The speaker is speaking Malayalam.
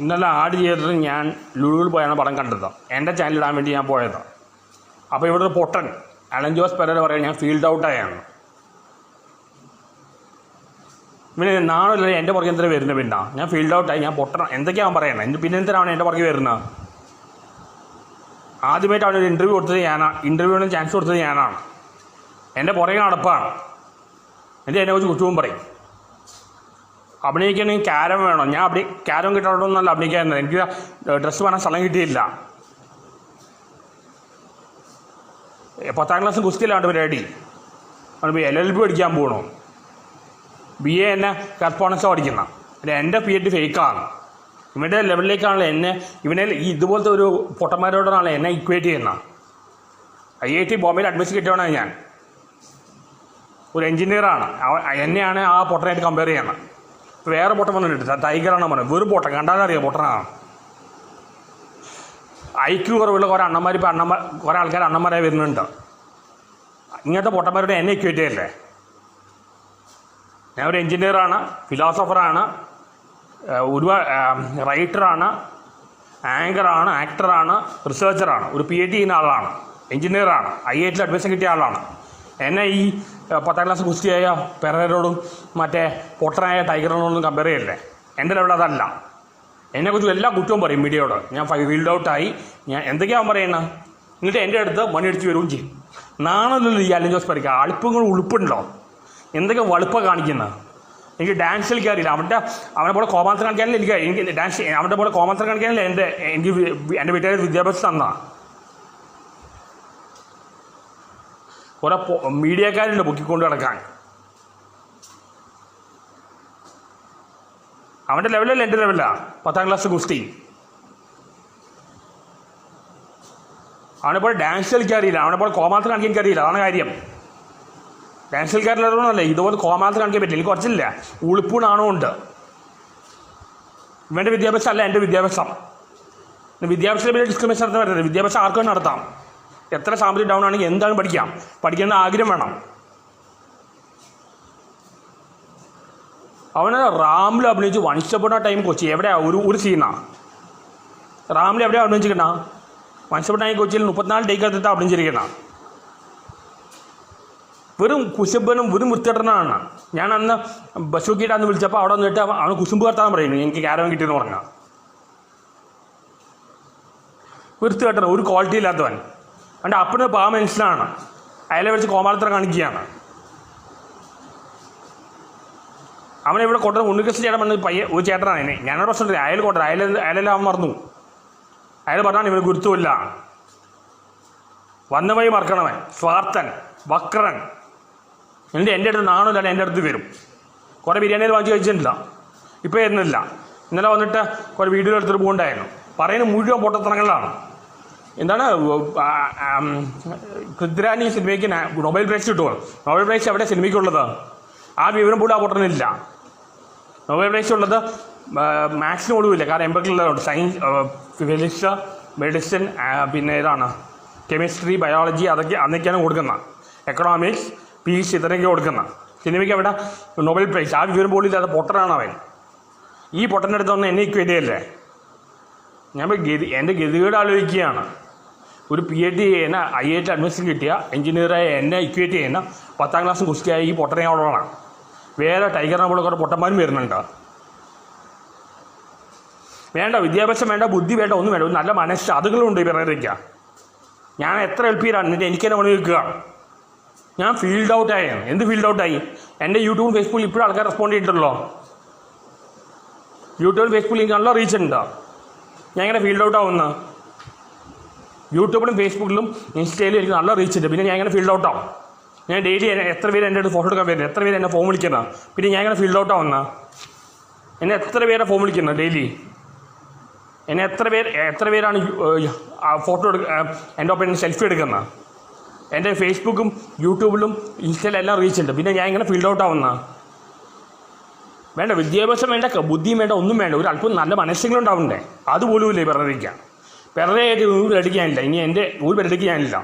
ഇന്നലെ ആഡ് ചെയ്തിട്ട് ഞാൻ ലുലുവിൽ പോയാണ് പടം കണ്ടത്. എന്റെ ചാനൽ ഇടാൻ വേണ്ടി ഞാൻ പോയത്. അപ്പോൾ ഇവിടെ ഒരു പൊട്ടൻ അലൻ ജോസ് പെരേര പറയാൻ ഞാൻ ഫീൽഡ് ഔട്ടായാണ് പിന്നെ നാളെ എന്റെ പുറകെ എന്തിനാണ് വരുന്നത് പിന്നെ? ഞാൻ ഫീൽഡ് ഔട്ടായി ഞാൻ പൊട്ടണം എന്തൊക്കെയാണ് പറയുന്നത് എന്റെ പിന്നെ എന്തിനാണ് എന്റെ പുറകെ വരുന്നത് ആദ്യമായിട്ട് ഒരു ഇന്റർവ്യൂ കൊടുത്തത് ഞാനാണ് ഇന്റർവ്യൂവിന് ചാൻസ് കൊടുത്തത് ഞാനാണ്. എന്റെ പുറകെ നടപ്പാണ്. എന്റെ എന്നെ കുറിച്ച് കുറ്റവും പറയും. അഭിനയിക്കണമെങ്കിൽ ക്യാരം വേണം. ഞാൻ അഭിനയി ക്യാരം കിട്ടാറൊന്നല്ല അഭിനയിക്കാൻ എനിക്ക് ഡ്രസ്സ് പറയാൻ സ്ഥലം കിട്ടിയില്ല. പത്താം ക്ലാസ് കുസ്തിയിലാണ് പരിപാടി അവന് എൽ എൽ ബി പഠിക്കാൻ പോകണു ബി എ എന്നെ കറസ്പോണ്ടൻസ് പഠിക്കുന്ന. പിന്നെ എന്റെ പി എച്ച് ഫേക്കാണ് ഇവന്റെ ലെവലിലേക്കാണല്ലോ എന്നെ ഇവനെ ഇതുപോലത്തെ ഒരു പൊട്ടന്മാരോടാണ് എന്നെ ഇക്വേറ്റ് ചെയ്യുന്ന. ഐ ഐ ടി ബോംബെയിൽ അഡ്മിഷൻ കിട്ടിയവനാണ് ഞാൻ. ഒരു എഞ്ചിനീയറാണ് അവ- എന്നെയാണ് ആ പൊട്ടനായിട്ട് കമ്പയർ ചെയ്യുന്നത് വേറെ പൊട്ടൻ വന്നിട്ട് ടൈഗറാണ് പറഞ്ഞത്. വെറും പൊട്ടൻ. കണ്ടാലറിയാം പൊട്ടനാണ് ഐക്യു കുറവുള്ള കുറേ അണ്ണന്മാർ ഇപ്പോൾ അണ്ണന്മാർ കുറേ ആൾക്കാർ അണ്ണന്മാരായി വരുന്നുണ്ട്. ഇങ്ങനത്തെ പൊട്ടന്മാരുടെ എന്നെ ഇക്വേറ്റ് ചെയ്യല്ലേ? ഞാൻ ഒരു എഞ്ചിനീയറാണ് ഫിലോസഫറാണ് ഒരുപാട് റൈറ്ററാണ് ആങ്കറാണ് ആക്ടറാണ് റിസർച്ചറാണ് ഒരു പി എച്ച് ചെയ്യുന്ന ആളാണ്. എഞ്ചിനീയറാണ് ഐ ഐ ടിയിൽ അഡ്മിഷൻ കിട്ടിയ ആളാണ്. എന്നെ ഈ പത്താം ക്ലാസ് കുസ്തിയായ പെരരോടും മറ്റേ പൊട്ടനായ ടൈഗറിനോടൊന്നും കമ്പയർ ചെയ്യല്ലേ? എന്റെ ലെവൽ അതല്ല. എന്നെക്കുറിച്ച് എല്ലാ കുറ്റവും പറയും മീഡിയയോട്. ഞാൻ ഫീൽഡ് ഔട്ടായി ഞാൻ എന്തൊക്കെയാണ് പറയുന്നത് എന്നിട്ട് എന്റെ അടുത്ത് മണിയടിച്ച് വരികയും ചെയ്യും. നാണല്ലോ ഈ അലൻ ജോസ് പരിക്ക അളുപ്പങ്ങൾ ഉളുപ്പുണ്ടോ? എന്തൊക്കെ വളുപ്പ കാണിക്കുന്നത് എനിക്ക് ഡാൻസ് കളിക്കാറില്ല അവന്റെ അവനെ പോലെ കോമാൻസർ കാണിക്കാനല്ലേ എനിക്ക് എനിക്ക് ഡാൻസ് അവന്റെ പോലെ കോമാൻസർ കാണിക്കാനല്ലേ എന്റെ എനിക്ക് എന്റെ വീട്ടുകാർ വിദ്യാഭ്യാസം തന്നാ. കുറെ മീഡിയക്കാരുണ്ട് പൊക്കിക്കൊണ്ട് നടക്കാൻ. അവന്റെ ലെവലല്ല എന്റെ ലെവലാ പത്താം ക്ലാസ് ഗുസ്തി. അവനെപ്പോൾ ഡാൻസ് കളിക്കാൻ അറിയില്ല. അവനെപ്പോൾ കോമാത്രം കാണിക്കാൻ എനിക്കറിയില്ല അതാണ് കാര്യം. ഡാൻസ് കളിക്കാരില്ലാത്തതുകൊണ്ടല്ലേ ഇതുപോലെ കോമാത്രം കാണിക്കാൻ പറ്റില്ല. എനിക്ക് കുറച്ചില്ല. ഉളുപ്പും നാണവും ഉണ്ട്. ഇവന്റെ വിദ്യാഭ്യാസം അല്ല എന്റെ വിദ്യാഭ്യാസം. വിദ്യാഭ്യാസത്തെ പറ്റി ഡിസ്ക്രിമിനേഷൻ നടത്താൻ പറ്റില്ല വിദ്യാഭ്യാസം ആർക്കും നടത്താം. എത്ര ഫാമിലി ഡൗൺ ആണെങ്കിൽ എന്താണ് പഠിക്കാം? പഠിക്കുന്ന ആഗ്രഹം വേണം. അവന് റാമിൽ അഭിനയിച്ച് വൺസ്റ്റപ്പെടുന്ന ടൈം കൊച്ചി എവിടെയാ? ഒരു ഒരു സീനാ റാമിൽ എവിടെയാ അഭിനയിച്ചിരിക്കണ? വൺസ്റ്റപ്പെട്ട ടൈം കൊച്ചിയിൽ മുപ്പത്തിനാല് ടേക്ക് എടുത്തിട്ട് അഭിനയിച്ചിരിക്കണ. വെറും കുശുബനും വെറും വൃത്തികെട്ടനാണ്. ഞാൻ അന്ന് ബസ് അന്ന് വിളിച്ചപ്പോൾ അവിടെ വന്നിട്ട് അവൻ കുശുമ്പ് കർത്താൻ പറയുന്നു. എനിക്ക് ക്യാരവൻ കിട്ടിയെന്ന് പറഞ്ഞാൽ വൃത്തികെട്ടൻ ഒരു ക്വാളിറ്റി ഇല്ലാത്തവൻ. അവന്റെ അപ്പന് പാ മനുഷ്യനാണ്. അയാളെ വിളിച്ച് കോമാളിത്തരം കാണിക്കുകയാണ്. അവനെ ഇവിടെ കൊണ്ടുവന്ന ഉണ്ണികൃഷ്ണൻ ചേട്ടൻ വന്ന് പയ്യ ഒരു ചേട്ടനാണ് എന്നെ ഞാനൊരു പ്രശ്നം അയാൾ കൊണ്ടു അയാൾ അയാളെല്ലാം അവൻ മറന്നു. അയാൾ പറഞ്ഞാണ് ഇവന് ഗുരുത്വമില്ല. വന്ന വഴി മറക്കണവൻ. സ്വാർത്ഥൻ വക്രൻ. എന്നിട്ട് എന്റെ അടുത്ത് നാണമില്ല എന്റെ അടുത്ത് വരും. കുറേ ബിരിയാണിയിൽ വാങ്ങി കഴിച്ചിട്ടില്ല. ഇപ്പോൾ വരുന്നില്ല. ഇന്നലെ വന്നിട്ട് കുറേ വീഡിയോ എടുത്തിട്ട് പോകുന്നുണ്ടായിരുന്നു പറയുന്നത് മുഴുവൻ പൊട്ടത്തണങ്ങളിലാണ് എന്താണ് ഖുദ്രാനി സിനിമയ്ക്ക് നൊബൈൽ പ്രൈസ് കിട്ടുമോ നൊബൈൽ പ്രൈസ് എവിടെ സിനിമയ്ക്കുള്ളത്? ആ വിവരം പോലും ആ പൊട്ടനില്ല നൊബൈൽ പ്രൈസ് ഉള്ളത് മാത്സിന് പോലുമില്ല. കാരണം എംബക്കിലുള്ളതുണ്ട് സയൻസ് ഫിസിക്സ് മെഡിസിൻ പിന്നെ ഏതാണ്? കെമിസ്ട്രി ബയോളജി അതൊക്കെ അന്നൊക്കെയാണ് കൊടുക്കുന്നത്. എക്കണോമിക്സ് പി എച്ച് ഇത്രയൊക്കെ കൊടുക്കുന്നത്. സിനിമയ്ക്ക് അവിടെ നൊബൈൽ പ്രൈസ്. ആ വിവരം പോലും ഇല്ലാതെ പൊട്ടനാണ് അവൻ. ഈ പൊട്ടന്റെ അടുത്തൊന്നും എന്നെ ഇക്വേറ്റ് ചെയ്യല്ലേ? ഞാൻ ഗതി എന്റെ ഗതികേട് ആലോചിക്കുകയാണ്. ഒരു പി എച്ച് ഡി ചെയ്യുന്ന ഐ ഐ ടി അഡ്മിഷൻ കിട്ടിയ എഞ്ചിനീയറായ എന്നെ ഇക്വേറ്റ് ചെയ്യുന്ന പത്താം ക്ലാസ് കുസ്തിയായ ഈ പൊട്ടനയോടാണ് വേറെ ടൈഗറിനെ പോലെ കുറേ പൊട്ടന്മാരും വരുന്നുണ്ട്. വേണ്ട വിദ്യാഭ്യാസം വേണ്ട ബുദ്ധി വേണ്ട ഒന്നും വേണ്ട നല്ല മനസ്സ് അതുകളുണ്ട് പറയുക ഞാൻ എത്ര ഹെൽപ്പ് ചെയ്താണ് എന്നിട്ട് എനിക്ക് തന്നെ പണി വെക്കുകയാണ് ഞാൻ ഫീൽഡ് ഔട്ട് ആയാണ് എന്ത് ഫീൽഡ് ഔട്ട് ആയി? എന്റെ യൂട്യൂബും ഫേസ്ബുക്കിൽ ഇപ്പോഴും ആൾക്കാർ റെസ്പോണ്ട് ചെയ്തിട്ടുണ്ടല്ലോ. യൂട്യൂബിൽ ഫേസ്ബുക്കിൽ നല്ല റീച്ച് ഉണ്ട്. ഞാൻ ഇങ്ങനെ ഫീൽഡ് ഔട്ട് ആവുന്ന. യൂട്യൂബിലും ഫേസ്ബുക്കിലും ഇൻസ്റ്റയിലും എനിക്ക് നല്ല റീച്ച് ഉണ്ട്. പിന്നെ ഞാൻ ഇങ്ങനെ ഫീൽഡ് ഔട്ട് ആവും ഞാൻ ഡെയിലി എത്ര പേര് എന്റെ അടുത്ത് ഫോട്ടോ എടുക്കാൻ വരുന്നത്? എത്ര പേര് എന്നെ ഫോം വിളിക്കുന്ന? പിന്നെ ഞാൻ ഇങ്ങനെ ഫീൽഡ് ഔട്ട് ആവുന്ന എന്നെ എത്ര പേരെ ഫോം വിളിക്കുന്നത് ഡെയിലി എന്നെ എത്ര പേര് എത്ര പേരാണ് ഫോട്ടോ എടുക്ക എന്റെ ഒപ്പം സെൽഫി എടുക്കുന്നത് എന്റെ ഫേസ്ബുക്കും യൂട്യൂബിലും ഇൻസ്റ്റയിലും എല്ലാം റീച്ച് ഉണ്ട്. പിന്നെ ഞാൻ ഇങ്ങനെ ഫീൽഡ് ഔട്ട് ആവുന്ന വേണ്ട വിദ്യാഭ്യാസം വേണ്ട ബുദ്ധിയും വേണ്ട ഒന്നും വേണ്ട. ഒരു അല്പം നല്ല മനസ്സെങ്കിലും ഉണ്ടാവണ്ടേ അതുപോലും ഇല്ലേ പിറന്നിരിക്കുക പിറന്നായിട്ട് ഒരു പേരടിക്കാനില്ല ഇനി എന്റെ നൂൽ പേരടിക്കാനില്ല